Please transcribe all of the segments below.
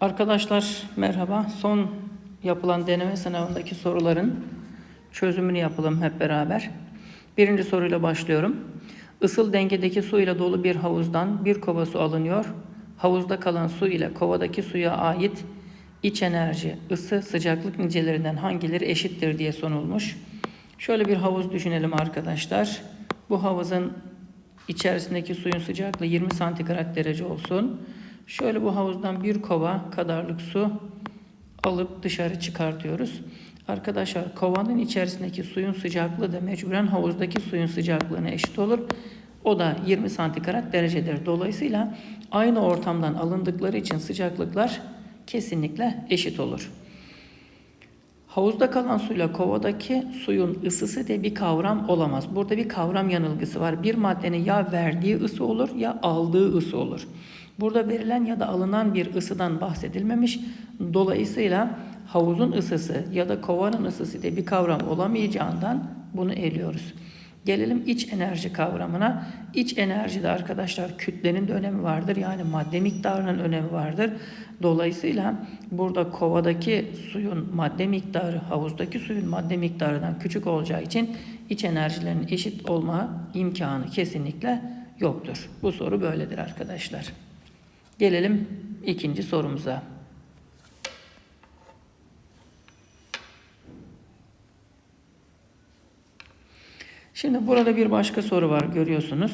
Arkadaşlar merhaba. Son yapılan deneme sınavındaki soruların çözümünü yapalım hep beraber. Birinci soruyla başlıyorum. Isıl dengedeki su ile dolu bir havuzdan bir kova su alınıyor. Havuzda kalan su ile kovadaki suya ait iç enerji, ısı, sıcaklık nicelerinden hangileri eşittir diye sorulmuş. Şöyle bir havuz düşünelim arkadaşlar. Bu havuzun içerisindeki suyun sıcaklığı 20 santigrat derece olsun. Şöyle bu havuzdan bir kova kadarlık su alıp dışarı çıkartıyoruz. Arkadaşlar kovanın içerisindeki suyun sıcaklığı da mecburen havuzdaki suyun sıcaklığına eşit olur. O da 20 santigrat derecedir. Dolayısıyla aynı ortamdan alındıkları için sıcaklıklar kesinlikle eşit olur. Havuzda kalan suyla kovadaki suyun ısısı diye bir kavram olamaz. Burada bir kavram yanılgısı var. Bir maddenin ya verdiği ısı olur ya aldığı ısı olur. Burada verilen ya da alınan bir ısıdan bahsedilmemiş. Dolayısıyla havuzun ısısı ya da kovanın ısısı diye bir kavram olamayacağından bunu eliyoruz. Gelelim iç enerji kavramına. İç enerjide arkadaşlar kütlenin de önemi vardır. Yani madde miktarının önemi vardır. Dolayısıyla burada kovadaki suyun madde miktarı havuzdaki suyun madde miktarından küçük olacağı için iç enerjilerin eşit olma imkanı kesinlikle yoktur. Bu soru böyledir arkadaşlar. Gelelim ikinci sorumuza. Şimdi burada bir başka soru var görüyorsunuz.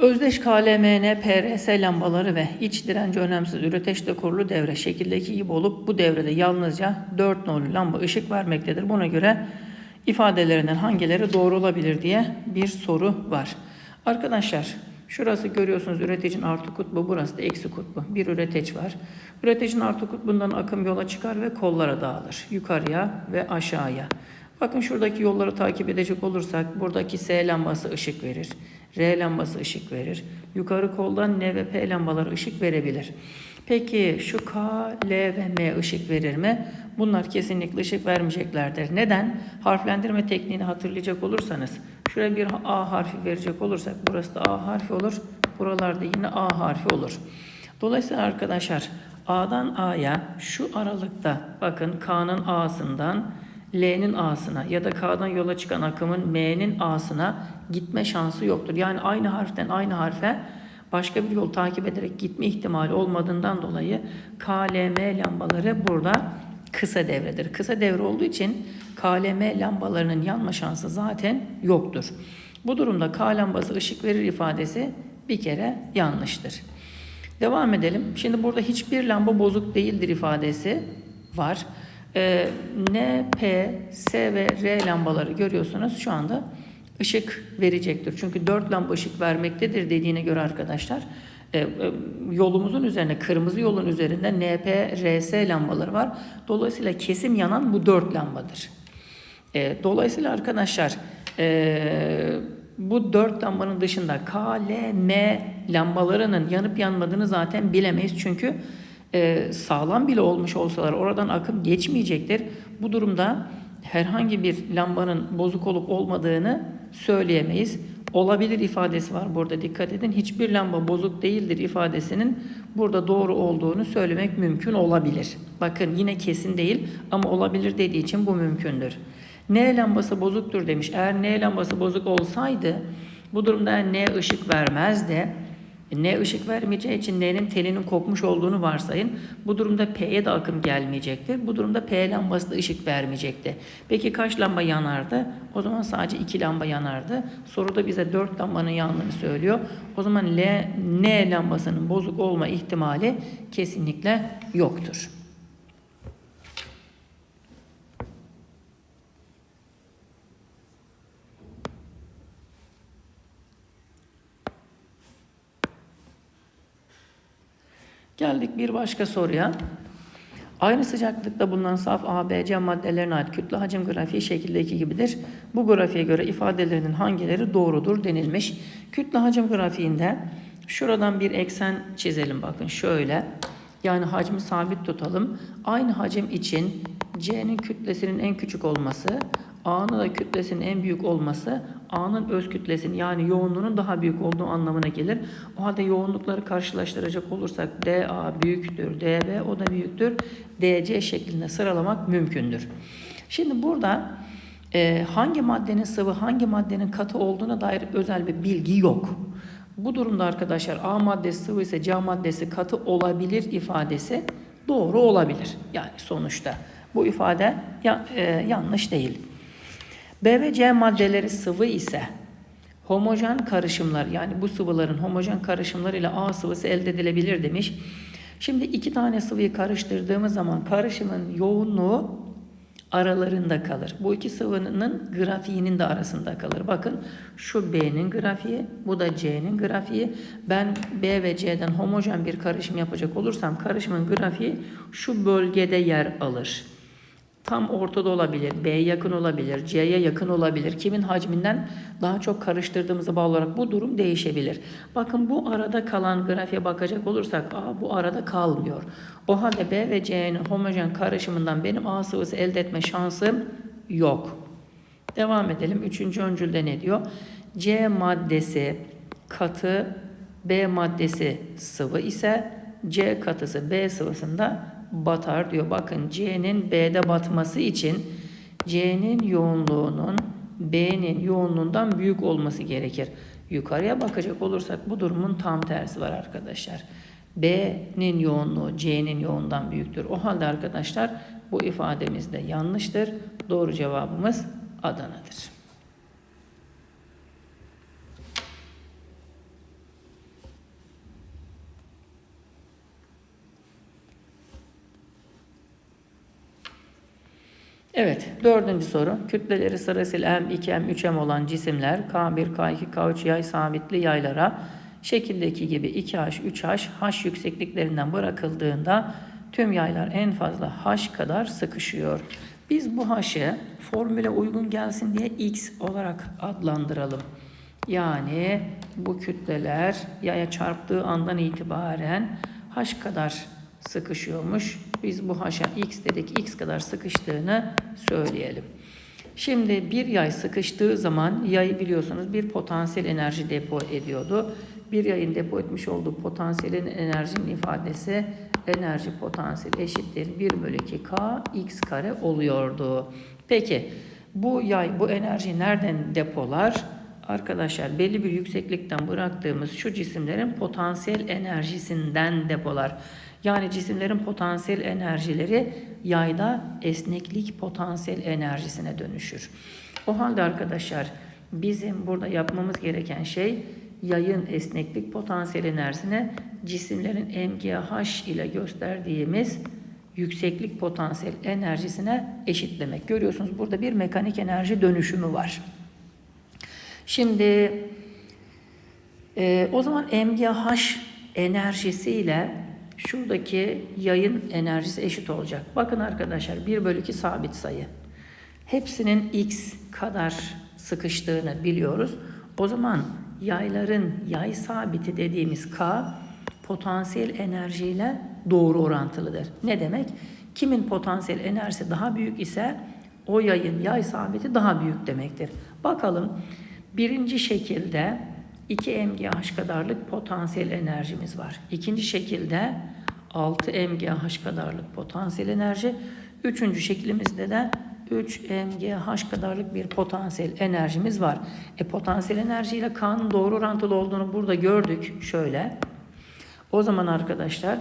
Özdeş KLMN, PRS lambaları ve iç direnci önemsiz üreteçte kurulu devre şekildeki gibi olup bu devrede yalnızca 4 nolu lamba ışık vermektedir. Buna göre ifadelerinden hangileri doğru olabilir diye bir soru var. Arkadaşlar şurası görüyorsunuz üreticinin artı kutbu burası da eksi kutbu. Bir üreteç var. Üreticinin artı kutbundan akım yola çıkar ve kollara dağılır. Yukarıya ve aşağıya. Bakın şuradaki yolları takip edecek olursak buradaki S lambası ışık verir. R lambası ışık verir. Yukarı koldan N ve P lambaları ışık verebilir. Peki şu K, L ve M ışık verir mi? Bunlar kesinlikle ışık vermeyeceklerdir. Neden? Harflendirme tekniğini hatırlayacak olursanız şuraya bir A harfi verecek olursak burası da A harfi olur. Buralarda yine A harfi olur. Dolayısıyla arkadaşlar A'dan A'ya şu aralıkta bakın K'nın A'sından L'nin A'sına ya da K'dan yola çıkan akımın M'nin A'sına gitme şansı yoktur. Yani aynı harften aynı harfe başka bir yol takip ederek gitme ihtimali olmadığından dolayı KLM lambaları burada kısa devredir. Kısa devre olduğu için KLM lambalarının yanma şansı zaten yoktur. Bu durumda K lambası ışık verir ifadesi bir kere yanlıştır. Devam edelim. Şimdi burada hiçbir lamba bozuk değildir ifadesi var. Ee, N, P, S ve R lambaları görüyorsunuz şu anda ışık verecektir. Çünkü 4 lamba ışık vermektedir dediğine göre arkadaşlar e, e, yolumuzun üzerine kırmızı yolun üzerinde NP, RS lambaları var. Dolayısıyla kesim yanan bu 4 lambadır. E, dolayısıyla arkadaşlar bu 4 lambanın dışında K, L, M lambalarının yanıp yanmadığını zaten bilemeyiz. Çünkü sağlam bile olmuş olsalar oradan akım geçmeyecektir. Bu durumda herhangi bir lambanın bozuk olup olmadığını söyleyemeyiz. Olabilir ifadesi var burada dikkat edin. Hiçbir lamba bozuk değildir ifadesinin burada doğru olduğunu söylemek mümkün olabilir. Bakın yine kesin değil ama olabilir dediği için bu mümkündür. N lambası bozuktur demiş. Eğer N lambası bozuk olsaydı bu durumda N ışık vermezdi. N ışık vermeyeceği için N'nin telinin kopmuş olduğunu varsayın. Bu durumda P'ye de akım gelmeyecektir. Bu durumda P lambası da ışık vermeyecekti. Peki kaç lamba yanardı? O zaman sadece 2 lamba yanardı. Soruda bize 4 lambanın yandığını söylüyor. O zaman L, N lambasının bozuk olma ihtimali kesinlikle yoktur. Geldik bir başka soruya. Aynı sıcaklıkta bulunan saf A, B, C maddelerine ait kütle hacim grafiği şekildeki gibidir. Bu grafiğe göre ifadelerinin hangileri doğrudur denilmiş. Kütle hacim grafiğinde şuradan bir eksen çizelim bakın şöyle. Yani hacmi sabit tutalım. Aynı hacim için C'nin kütlesinin en küçük olması, A'nın da kütlesinin en büyük olması, A'nın öz kütlesinin yani yoğunluğunun daha büyük olduğu anlamına gelir. O halde yoğunlukları karşılaştıracak olursak DA büyüktür, DB o da büyüktür, DC şeklinde sıralamak mümkündür. Şimdi burada e, hangi maddenin sıvı, hangi maddenin katı olduğuna dair özel bir bilgi yok. Bu durumda arkadaşlar A maddesi sıvı ise C maddesi katı olabilir ifadesi doğru olabilir. Yani sonuçta bu ifade ya, e, yanlış değil. B ve C maddeleri sıvı ise homojen karışımlar yani bu sıvıların homojen karışımları ile A sıvısı elde edilebilir demiş. Şimdi iki tane sıvıyı karıştırdığımız zaman karışımın yoğunluğu aralarında kalır. Bu iki sıvının grafiğinin de arasında kalır. Bakın şu B'nin grafiği, bu da C'nin grafiği. Ben B ve C'den homojen bir karışım yapacak olursam karışımın grafiği şu bölgede yer alır. Tam ortada olabilir, B'ye yakın olabilir, C'ye yakın olabilir. Kimin hacminden daha çok karıştırdığımıza bağlı olarak bu durum değişebilir. Bakın bu arada kalan grafiğe bakacak olursak A bu arada kalmıyor. O halde B ve C'nin homojen karışımından benim A sıvısı elde etme şansım yok. Devam edelim. Üçüncü öncülde ne diyor? C maddesi katı, B maddesi sıvı ise C katısı B sıvısında batar diyor. Bakın C'nin B'de batması için C'nin yoğunluğunun B'nin yoğunluğundan büyük olması gerekir. Yukarıya bakacak olursak bu durumun tam tersi var arkadaşlar. B'nin yoğunluğu C'nin yoğundan büyüktür. O halde arkadaşlar bu ifademiz de yanlıştır. Doğru cevabımız Adana'dır. Evet, dördüncü soru. Kütleleri sırasıyla M, 2M, 3M olan cisimler K1, K2, K3 yay sabitli yaylara şekildeki gibi 2H, 3H, H yüksekliklerinden bırakıldığında tüm yaylar en fazla H kadar sıkışıyor. Biz bu H'ı formüle uygun gelsin diye X olarak adlandıralım. Yani bu kütleler yaya çarptığı andan itibaren H kadar sıkışıyormuş. Biz bu haşa x dedik x kadar sıkıştığını söyleyelim. Şimdi bir yay sıkıştığı zaman yay biliyorsunuz bir potansiyel enerji depo ediyordu. Bir yayın depo etmiş olduğu potansiyelin enerjinin ifadesi enerji potansiyeli eşittir 1 bölü 2 k x kare oluyordu. Peki bu yay bu enerjiyi nereden depolar? Arkadaşlar belli bir yükseklikten bıraktığımız şu cisimlerin potansiyel enerjisinden depolar. Yani cisimlerin potansiyel enerjileri yayda esneklik potansiyel enerjisine dönüşür. O halde arkadaşlar bizim burada yapmamız gereken şey yayın esneklik potansiyel enerjisine cisimlerin MGH ile gösterdiğimiz yükseklik potansiyel enerjisine eşitlemek. Görüyorsunuz burada bir mekanik enerji dönüşümü var. Şimdi e, o zaman MGH enerjisiyle şuradaki yayın enerjisi eşit olacak. Bakın arkadaşlar 1 bölü 2 sabit sayı. Hepsinin x kadar sıkıştığını biliyoruz. O zaman yayların yay sabiti dediğimiz k potansiyel enerjiyle doğru orantılıdır. Ne demek? Kimin potansiyel enerjisi daha büyük ise o yayın yay sabiti daha büyük demektir. Bakalım birinci şekilde 2 mgh kadarlık potansiyel enerjimiz var. İkinci şekilde 6 mgh kadarlık potansiyel enerji. Üçüncü şeklimizde de 3 mgh kadarlık bir potansiyel enerjimiz var. E, potansiyel enerji ile K'nın doğru orantılı olduğunu burada gördük. Şöyle. O zaman arkadaşlar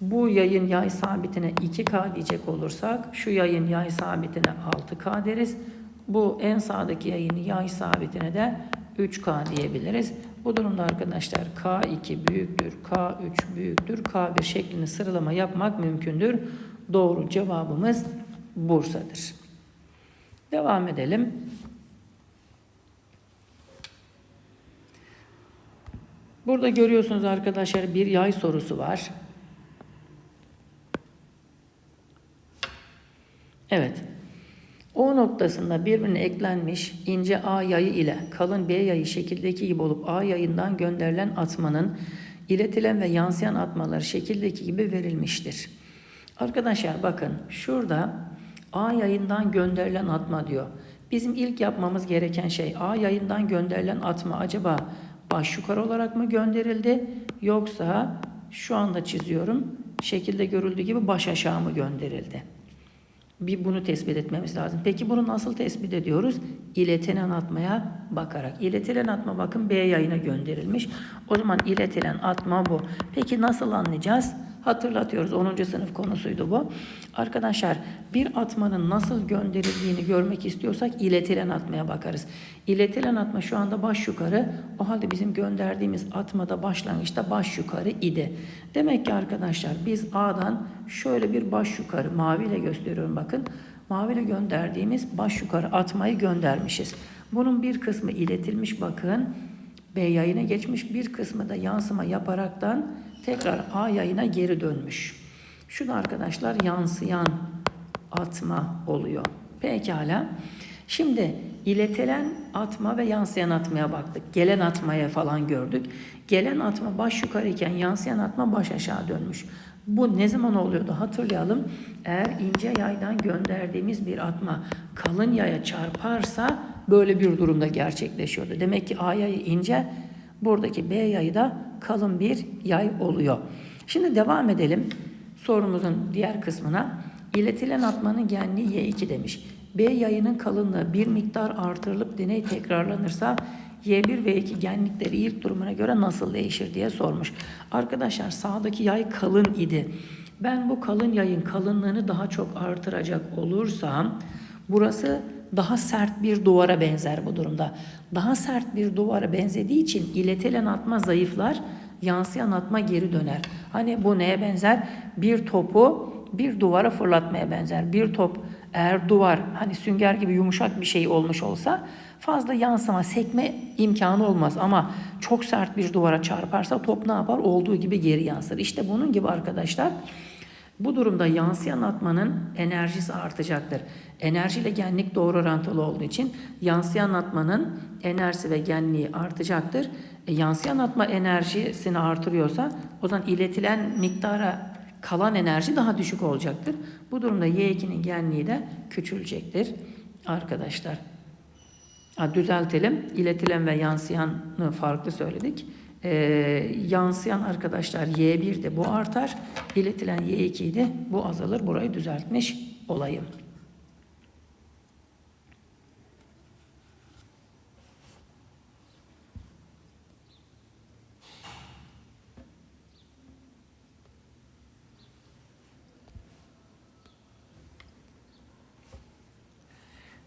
bu yayın yay sabitine 2K diyecek olursak şu yayın yay sabitine 6K deriz. Bu en sağdaki yayın yay sabitine de 3K diyebiliriz. Bu durumda arkadaşlar K2 büyüktür, K3 büyüktür, K1 şeklinde sıralama yapmak mümkündür. Doğru cevabımız Bursa'dır. Devam edelim. Burada görüyorsunuz arkadaşlar bir yay sorusu var. Evet. O noktasında birbirine eklenmiş ince A yayı ile kalın B yayı şekildeki gibi olup A yayından gönderilen atmanın iletilen ve yansıyan atmaları şekildeki gibi verilmiştir. Arkadaşlar bakın şurada A yayından gönderilen atma diyor. Bizim ilk yapmamız gereken şey A yayından gönderilen atma acaba baş yukarı olarak mı gönderildi yoksa şu anda çiziyorum şekilde görüldüğü gibi baş aşağı mı gönderildi? Bir bunu tespit etmemiz lazım. Peki bunu nasıl tespit ediyoruz? İletilen atmaya bakarak. İletilen atma bakın B yayına gönderilmiş. O zaman iletilen atma bu. Peki nasıl anlayacağız? Hatırlatıyoruz 10. sınıf konusuydu bu. Arkadaşlar bir atmanın nasıl gönderildiğini görmek istiyorsak iletilen atmaya bakarız. İletilen atma şu anda baş yukarı. O halde bizim gönderdiğimiz atmada başlangıçta baş yukarı idi. Demek ki arkadaşlar biz A'dan şöyle bir baş yukarı maviyle gösteriyorum bakın. Maviyle gönderdiğimiz baş yukarı atmayı göndermişiz. Bunun bir kısmı iletilmiş bakın. B yayına geçmiş bir kısmı da yansıma yaparaktan tekrar A yayına geri dönmüş. Şu da arkadaşlar yansıyan atma oluyor. Pekala. Şimdi iletilen atma ve yansıyan atmaya baktık. Gelen atmaya falan gördük. Gelen atma baş yukarı iken yansıyan atma baş aşağı dönmüş. Bu ne zaman oluyordu hatırlayalım. Eğer ince yaydan gönderdiğimiz bir atma kalın yaya çarparsa böyle bir durumda gerçekleşiyordu. Demek ki A yayı ince, buradaki B yayı da kalın bir yay oluyor. Şimdi devam edelim sorumuzun diğer kısmına. İletilen atmanın genliği Y2 demiş. B yayının kalınlığı bir miktar artırılıp deney tekrarlanırsa Y1 ve 2 genlikleri ilk durumuna göre nasıl değişir diye sormuş. Arkadaşlar sağdaki yay kalın idi. Ben bu kalın yayın kalınlığını daha çok artıracak olursam burası daha sert bir duvara benzer bu durumda. Daha sert bir duvara benzediği için iletilen atma zayıflar, yansıyan atma geri döner. Hani bu neye benzer? Bir topu bir duvara fırlatmaya benzer. Bir top eğer duvar hani sünger gibi yumuşak bir şey olmuş olsa fazla yansıma, sekme imkanı olmaz ama çok sert bir duvara çarparsa top ne yapar? Olduğu gibi geri yansır. İşte bunun gibi arkadaşlar bu durumda yansıyan atmanın enerjisi artacaktır. Enerji ile genlik doğru orantılı olduğu için yansıyan atmanın enerjisi ve genliği artacaktır. E, yansıyan atma enerjisini artırıyorsa o zaman iletilen miktara kalan enerji daha düşük olacaktır. Bu durumda Y2'nin genliği de küçülecektir arkadaşlar. Ha, düzeltelim. İletilen ve yansıyanı farklı söyledik. Ee, yansıyan arkadaşlar Y1'de bu artar. İletilen Y2'de bu azalır. Burayı düzeltmiş olayım.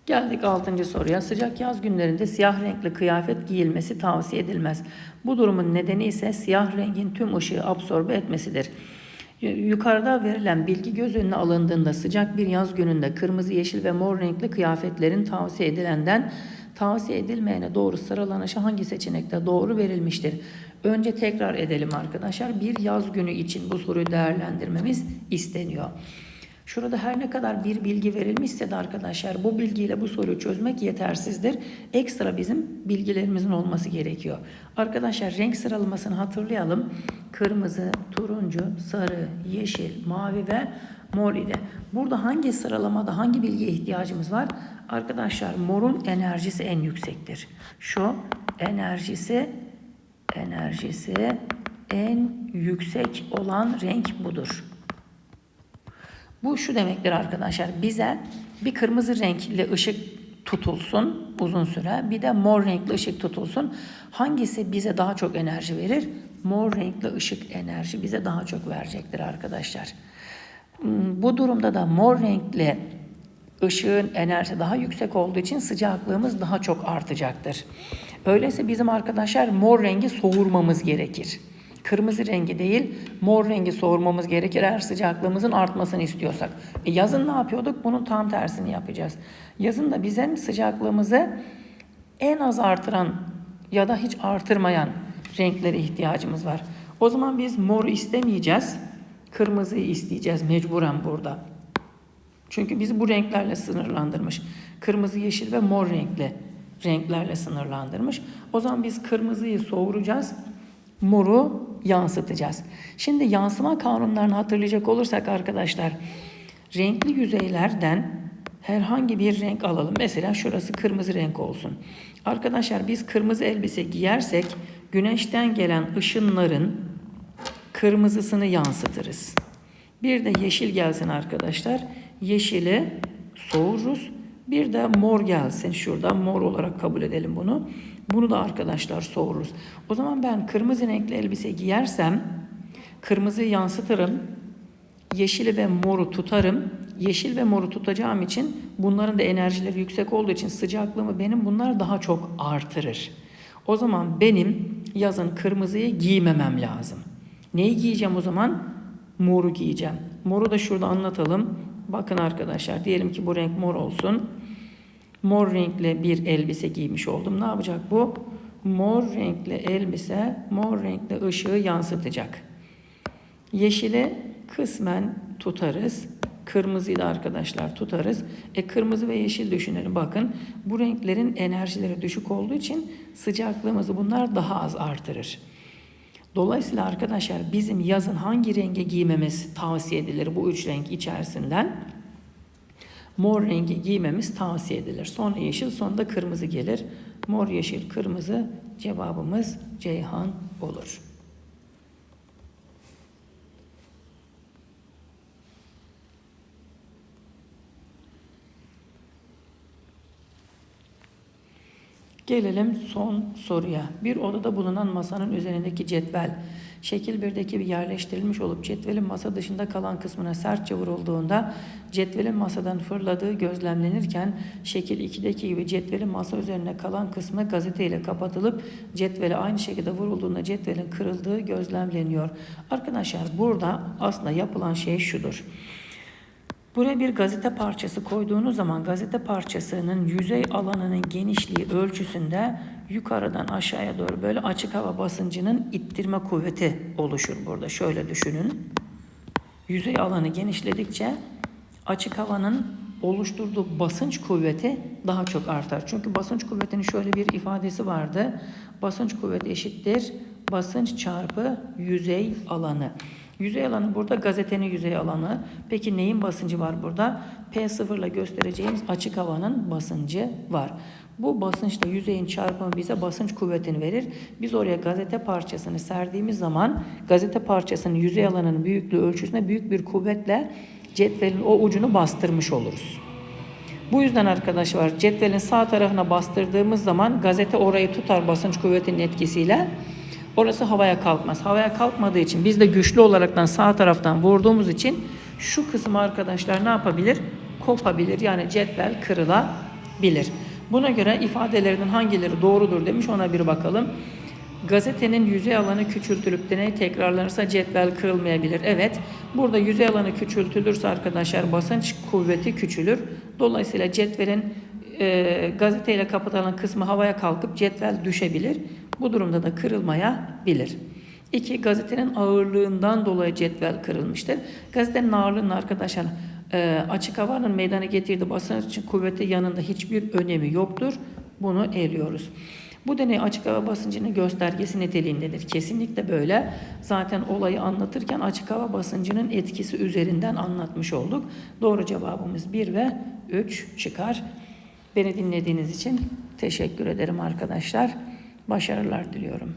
Geldik 6. soruya. Sıcak yaz günlerinde siyah renkli kıyafet giyilmesi tavsiye edilmez. Bu durumun nedeni ise siyah rengin tüm ışığı absorbe etmesidir. Yukarıda verilen bilgi göz önüne alındığında sıcak bir yaz gününde kırmızı, yeşil ve mor renkli kıyafetlerin tavsiye edilenden tavsiye edilmeyene doğru sıralanışı hangi seçenekte doğru verilmiştir? Önce tekrar edelim arkadaşlar. Bir yaz günü için bu soruyu değerlendirmemiz isteniyor. Şurada her ne kadar bir bilgi verilmişse de arkadaşlar bu bilgiyle bu soruyu çözmek yetersizdir. Ekstra bizim bilgilerimizin olması gerekiyor. Arkadaşlar renk sıralamasını hatırlayalım. Kırmızı, turuncu, sarı, yeşil, mavi ve mor ile. Burada hangi sıralamada hangi bilgiye ihtiyacımız var? Arkadaşlar morun enerjisi en yüksektir. Şu enerjisi enerjisi en yüksek olan renk budur. Bu şu demektir arkadaşlar. Bize bir kırmızı renkli ışık tutulsun uzun süre. Bir de mor renkli ışık tutulsun. Hangisi bize daha çok enerji verir? Mor renkli ışık enerji bize daha çok verecektir arkadaşlar. Hmm, bu durumda da mor renkli ışığın enerjisi daha yüksek olduğu için sıcaklığımız daha çok artacaktır. Öyleyse bizim arkadaşlar mor rengi soğurmamız gerekir kırmızı rengi değil mor rengi soğurmamız gerekir eğer sıcaklığımızın artmasını istiyorsak. E yazın ne yapıyorduk? Bunun tam tersini yapacağız. Yazın da bizim sıcaklığımızı en az artıran ya da hiç artırmayan renklere ihtiyacımız var. O zaman biz moru istemeyeceğiz. Kırmızıyı isteyeceğiz mecburen burada. Çünkü bizi bu renklerle sınırlandırmış. Kırmızı, yeşil ve mor renkli renklerle sınırlandırmış. O zaman biz kırmızıyı soğuracağız moru yansıtacağız. Şimdi yansıma kanunlarını hatırlayacak olursak arkadaşlar renkli yüzeylerden herhangi bir renk alalım. Mesela şurası kırmızı renk olsun. Arkadaşlar biz kırmızı elbise giyersek güneşten gelen ışınların kırmızısını yansıtırız. Bir de yeşil gelsin arkadaşlar. Yeşili soğuruz. Bir de mor gelsin. Şurada mor olarak kabul edelim bunu. Bunu da arkadaşlar soğuruz. O zaman ben kırmızı renkli elbise giyersem kırmızıyı yansıtırım. Yeşili ve moru tutarım. Yeşil ve moru tutacağım için bunların da enerjileri yüksek olduğu için sıcaklığımı benim bunlar daha çok artırır. O zaman benim yazın kırmızıyı giymemem lazım. Neyi giyeceğim o zaman? Moru giyeceğim. Moru da şurada anlatalım. Bakın arkadaşlar diyelim ki bu renk mor olsun. Mor renkli bir elbise giymiş oldum. Ne yapacak bu? Mor renkli elbise mor renkli ışığı yansıtacak. Yeşili kısmen tutarız. Kırmızıyı da arkadaşlar tutarız. E kırmızı ve yeşil düşünelim bakın. Bu renklerin enerjileri düşük olduğu için sıcaklığımızı bunlar daha az artırır. Dolayısıyla arkadaşlar bizim yazın hangi renge giymemiz tavsiye edilir bu üç renk içerisinden? Mor rengi giymemiz tavsiye edilir. Sonra yeşil, sonra da kırmızı gelir. Mor, yeşil, kırmızı cevabımız Ceyhan olur. Gelelim son soruya. Bir odada bulunan masanın üzerindeki cetvel, şekil 1'deki bir yerleştirilmiş olup cetvelin masa dışında kalan kısmına sertçe vurulduğunda cetvelin masadan fırladığı gözlemlenirken şekil 2'deki gibi cetvelin masa üzerine kalan kısmı gazeteyle kapatılıp cetvele aynı şekilde vurulduğunda cetvelin kırıldığı gözlemleniyor. Arkadaşlar burada aslında yapılan şey şudur. Buraya bir gazete parçası koyduğunuz zaman gazete parçasının yüzey alanının genişliği ölçüsünde yukarıdan aşağıya doğru böyle açık hava basıncının ittirme kuvveti oluşur burada. Şöyle düşünün. Yüzey alanı genişledikçe açık havanın oluşturduğu basınç kuvveti daha çok artar. Çünkü basınç kuvvetinin şöyle bir ifadesi vardı. Basınç kuvveti eşittir basınç çarpı yüzey alanı. Yüzey alanı burada gazetenin yüzey alanı. Peki neyin basıncı var burada? P0 ile göstereceğimiz açık havanın basıncı var. Bu basınçla yüzeyin çarpımı bize basınç kuvvetini verir. Biz oraya gazete parçasını serdiğimiz zaman gazete parçasının yüzey alanının büyüklüğü ölçüsüne büyük bir kuvvetle cetvelin o ucunu bastırmış oluruz. Bu yüzden arkadaşlar cetvelin sağ tarafına bastırdığımız zaman gazete orayı tutar basınç kuvvetinin etkisiyle. Orası havaya kalkmaz. Havaya kalkmadığı için biz de güçlü olaraktan sağ taraftan vurduğumuz için şu kısım arkadaşlar ne yapabilir? Kopabilir. Yani cetvel kırılabilir. Buna göre ifadelerinin hangileri doğrudur demiş ona bir bakalım. Gazetenin yüzey alanı küçültülüp deney tekrarlanırsa cetvel kırılmayabilir. Evet, burada yüzey alanı küçültülürse arkadaşlar basınç kuvveti küçülür. Dolayısıyla cetvelin e, gazeteyle kapatılan kısmı havaya kalkıp cetvel düşebilir. Bu durumda da kırılmayabilir. İki, gazetenin ağırlığından dolayı cetvel kırılmıştır. Gazetenin ağırlığının arkadaşlar e, açık havanın meydana getirdiği basınç için kuvveti yanında hiçbir önemi yoktur. Bunu eliyoruz. Bu deney açık hava basıncının göstergesi niteliğindedir. Kesinlikle böyle. Zaten olayı anlatırken açık hava basıncının etkisi üzerinden anlatmış olduk. Doğru cevabımız 1 ve 3 çıkar. Beni dinlediğiniz için teşekkür ederim arkadaşlar. Başarılar diliyorum.